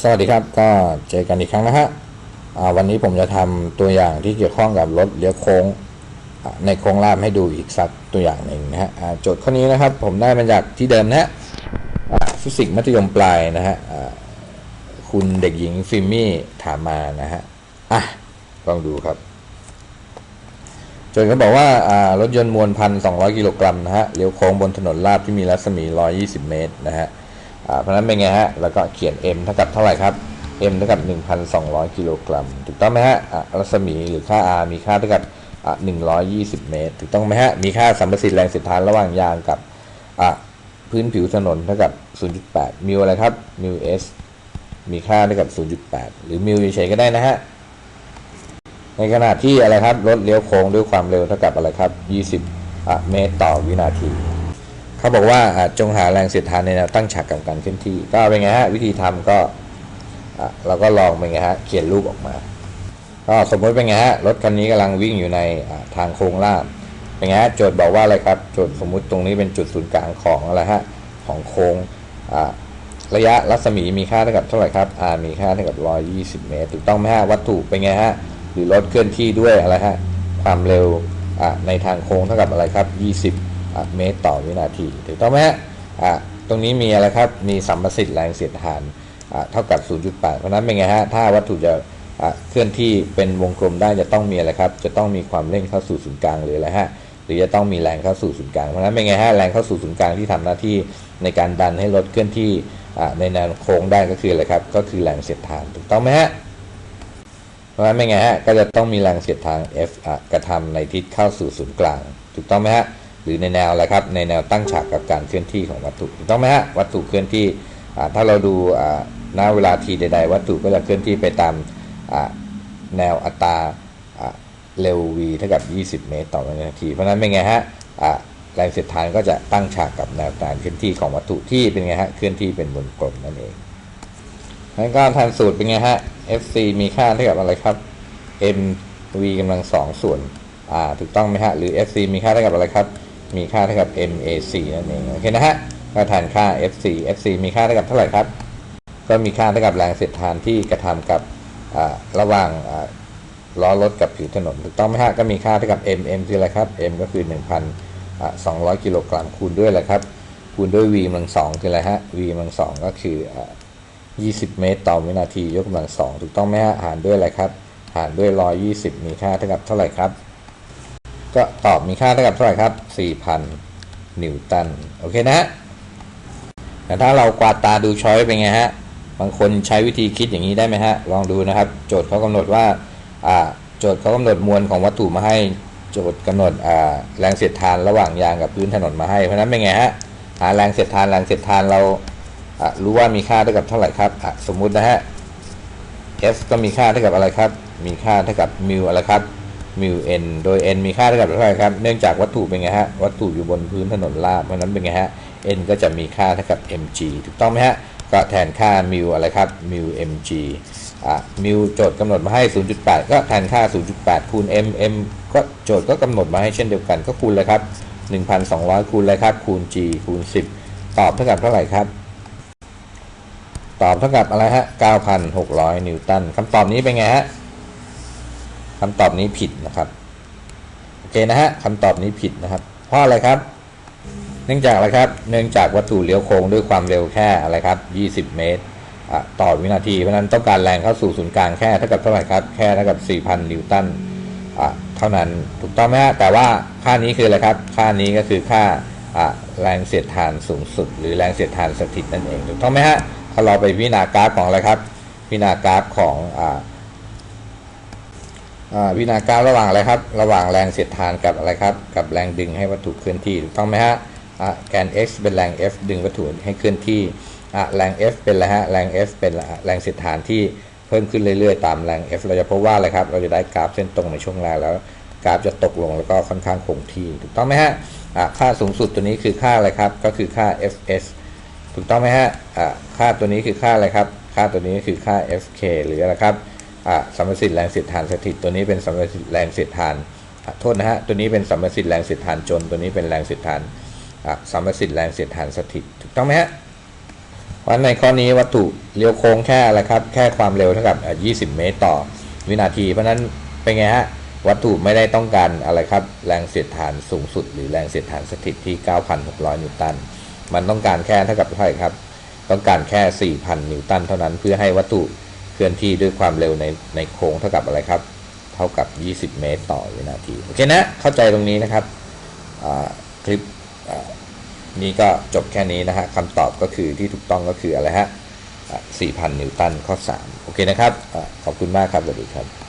สวัสดีครับก็เจอกันอีกครั้งนะฮะวันนี้ผมจะทำตัวอย่างที่เกี่ยวข้องกับรถเลี้ยวโค้งในโค้งลาบให้ดูอีกสักตัวอย่างหนึ่งนะฮะโจทย์ข้อนี้นะครับผมได้มาจากที่เดิมนะฮะฟิสิกส์มัธยมปลายนะฮะคุณเด็กหญิงฟิมมี่ถามมานะฮะอะลองดูครับโจทย์เขาบอกว่ารถยนต์มวลพันสองกิโลกรัมนะฮะเลี้ยวโค้งบนถนนลาบที่มีรัศมี 120 เมตรนะฮะ เพราะนั้นเป็นไงฮะ แล้วก็เขียน m เท่ากับเท่าไหร่ครับ m เท่ากับ 1,200 กิโลกรัม ถูกต้องไหมฮะอะรัศมีหรือค่า r มีค่าเท่ากับอะ120 เมตร ถูกต้องไหมฮะ มีค่าสัมประสิทธิ์แรงเสียดทานระหว่างยางกับอะพื้นผิวถนนเท่ากับ 0.8 มิลอะไรครับ มิล s มีค่าเท่ากับ 0.8 หรือมิลเฉยก็ได้นะฮะ ในขณะที่อะไรครับ รถเลี้ยวโค้งด้วยความเร็วเท่ากับอะไรครับ 20อะเมตรต่อวินาที เขาบอกว่าจงหาแรงเสียดทานในแนวตั้งฉากกับการเคลื่อนที่ ก็เป็นไงฮะวิธีทำก็เราก็ลองเป็นไงฮะเขียนรูปออกมาก็สมมติเป็นไงฮะรถคันนี้กำลังวิ่งอยู่ในทางโค้งลาบเป็นไงฮะโจทย์บอกว่าอะไรครับโจทย์สมมุติตรงนี้เป็นจุดศูนย์กลางของอะไรฮะของโค้งระยะรัศมีมีค่าเท่ากับเท่าไหร่ครับ r มีค่าเท่ากับ 120 เมตร ถูกต้องไหมฮะ วัตถุเป็นไงฮะ หรือรถเคลื่อนที่ด้วยอะไรฮะ ความเร็วในทางโค้งเท่ากับอะไรครับ 20 เมตรต่อวินาทีถูกต้องไหมฮะตรงนี้มีอะไรครับ มีสัมประสิทธิ์แรงเสียดทานเท่ากับ 0.8 เพราะนั้นเป็นไงฮะ ถ้าวัตถุจะะเคลื่อนที่เป็นวงกลมได้จะต้องมีอะไรครับ จะต้องมีความเร่งเข้าสู่ศูนย์กลางหรืออะไรฮะ หรือจะต้องมีแรงเข้าสู่ศูนย์กลาง เพราะนั้นเป็นไงฮะ แรงเข้าสู่ศูนย์กลางที่ทำหน้าที่ในการดันให้รถเคลื่อนที่ในแนวโค้งได้ก็คืออะไรครับ ก็คือแรงเสียดทานถูกต้องไหมฮะ เพราะฉะนั้นไม่ไงฮะ ก็จะต้องมีแรงเสียดทาง F กระทำในทิศเข้าสู่ศูนย์กลาง ถูกต้องไหมฮะ หรือในแนวอะไรครับในแนวตั้งฉากกับการเคลื่อนที่ของวัตถุถูกต้องไหมฮะวัตถุเคลื่อนที่ถ้าเราดูอ่าณเวลาทีใด ๆ วัตถุก็จะเคลื่อนที่ไปตามแนวอัตราเร็ว v เท่ากับ 20 เมตรต่อวินาที เพราะนั้นเป็นไงฮะแรงเสียดทานก็จะตั้งฉากกับแนวการเคลื่อนที่ของวัตถุที่เป็นไงฮะเคลื่อนที่เป็นวงกลมนั่นเองงั้นก็ทานสูตรเป็นไงฮะ FC มีค่าเท่ากับอะไรครับ m v กำลังสองส่วน r ถูกต้องไหมฮะหรือ FC มีค่าเท่ากับอะไรครับ มีค่าเท่ากับ m a c นั่นเองโอเคนะฮะก็แทนค่า FC FC มีค่าเท่ากับเท่าไหร่ครับ ก็มีค่าเท่ากับแรงเสียดทานที่กระทำกับระหว่างล้อรถกับผิวถนนถูกต้องไหมฮะก็มีค่าเท่ากับ m m คืออะไรครับ m ก็คือ 1,200 กิโลกรัมคูณด้วยอะไรครับ คูณด้วย v กำลังสองคืออะไรฮะ v กำลังสองก็คืออ่า20 เมตรต่อวินาทียกกำลังสองถูกต้องไหมฮะหารด้วยอะไรครับ หารด้วย 120 มีค่าเท่ากับเท่าไหร่ครับ ก็ตอบมีค่าเท่ากับเท่าไหร่ครับ 4,000 นิวตัน โอเคนะฮะ แต่ถ้าเรากวาดตาดูช้อยเป็นไงฮะ บางคนใช้วิธีคิดอย่างนี้ได้ไหมฮะ ลองดูนะครับ โจทย์เขากำหนดว่า อ่า โจทย์เขากำหนดมวลของวัตถุมาให้ โจทย์กำหนด อ่า แรงเสียดทานระหว่างยางกับพื้นถนนมาให้ เพราะนั้นเป็นไงฮะ หาแรงเสียดทาน แรงเสียดทานเรารู้ว่ามีค่าเท่ากับเท่าไหร่ครับ สมมุตินะฮะ F ก็มีค่าเท่ากับอะไรครับ มีค่าเท่ากับมิวอะไรครับ มิว n โดย n มีค่าเท่ากับเท่าไหร่ครับ เนื่องจากวัตถุเป็นไงฮะ วัตถุอยู่บนพื้นถนนราบ เพราะฉะนั้นเป็นไงฮะ n ก็จะมีค่าเท่ากับ mg ถูกต้องไหมฮะ ก็แทนค่ามิวอะไรครับมิว mg อะมิวโจทย์กำหนดมาให้ 0.8 ก็แทนค่า 0.8 คูณ m m ก็โจทย์ก็กำหนดมาให้เช่นเดียวกัน ก็คูณเลยครับ 1,200 คูณเลยครับ คูณ g คูณ 10 ตอบเท่ากับเท่าไหร่ครับตอบเท่ากับอะไรฮะ 9,600 นิวตัน คำตอบนี้เป็นไงฮะ คำตอบนี้ผิดนะครับโอเคนะฮะคำตอบนี้ผิดนะครับเพราะอะไรครับ เนื่องจากอะไรครับ เนื่องจากวัตถุเลี้ยวโค้งด้วยความเร็วแค่อะไรครับ 20 เมตรต่อวินาทีเพราะนั้นต้องการแรงเข้าสู่ศูนย์กลางแค่เท่ากับเท่าไหร่ครับแค่เท่ากับ 4,000 นิวตันเท่านั้นถูกต้องไหมฮะแต่ว่าค่านี้คืออะไรครับ ค่านี้ก็คือค่าแรงเสียดทานสูงสุด หรือแรงเสียดทานสถิตนั่นเองถูกต้องไหมฮะถ้าเราไปพิจารณากราฟของอะไรครับพิจารณากราฟของอาอ่าพิจารณารระหว่างอะไรครับ ระหว่างแรงเสียดทานกับอะไรครับ กับแรงดึงให้วัตถุเคลื่อนที่ถูกต้องไหมฮะอ่าแกน x เป็นแรง F ดึงวัตถุให้เคลื่อนที่อ่าแรง F เป็นอะไรฮะแรง F เป็นแรงเสียดทานที่เพิ่มขึ้นเรื่อยๆ ตามแรง F เราจะพบว่าอะไรครับ เราจะได้กราฟเส้นตรงในช่วงแรกแล้ว กราฟจะตกลงแล้วก็ค่อนข้างคงที่ถูกต้องไหมฮะอ่าค่าสูงสุดตัวนี้คือค่าอะไรครับ ก็คือค่า fs ถูกต้องไหมฮะอ่าค่าตัวนี้คือค่าอะไรครับ ค่าตัวนี้คือค่า fk หรืออะไรครับ สัมประสิทธิ์แรงเสียดทานสถิตตัวนี้เป็นสัมประสิทธิ์แรงเสียดทานโทษนะฮะตัวนี้เป็นสัมประสิทธิ์แรงเสียดทานจน ตัวนี้เป็นแรงเสียดทานอ่าสัมประสิทธิ์แรงเสียดทานสถิตถูกต้องไหมฮะเพราะในข้อนี้วัตถุเลี้ยวโค้งแค่อะไรครับแค่ความเร็วเท่ากับ 20 เมตรต่อวินาที เพราะฉะนั้นเป็นไงฮะวัตถุไม่ได้ต้องการอะไรครับแรงเสียดทานสูงสุด หรือแรงเสียดทานสถิตที่ 9,600 นิวตัน มันต้องการแค่เท่ากับเท่าไหร่ครับ ต้องการแค่ 4,000 นิวตันเท่านั้นเพื่อให้วัตถุ เคลื่อนที่ด้วยความเร็วในในโค้งเท่ากับอะไรครับ เท่ากับ 20 เมตรต่อวินาที โอเคนะ เข้าใจตรงนี้นะครับคลิปนี้ก็จบแค่นี้นะฮะคำตอบก็คือที่ถูกต้องก็คืออะไรฮะ4,000 นิวตันข้อ 3 โอเคนะครับอขอบคุณมากครับสวัสดีครับ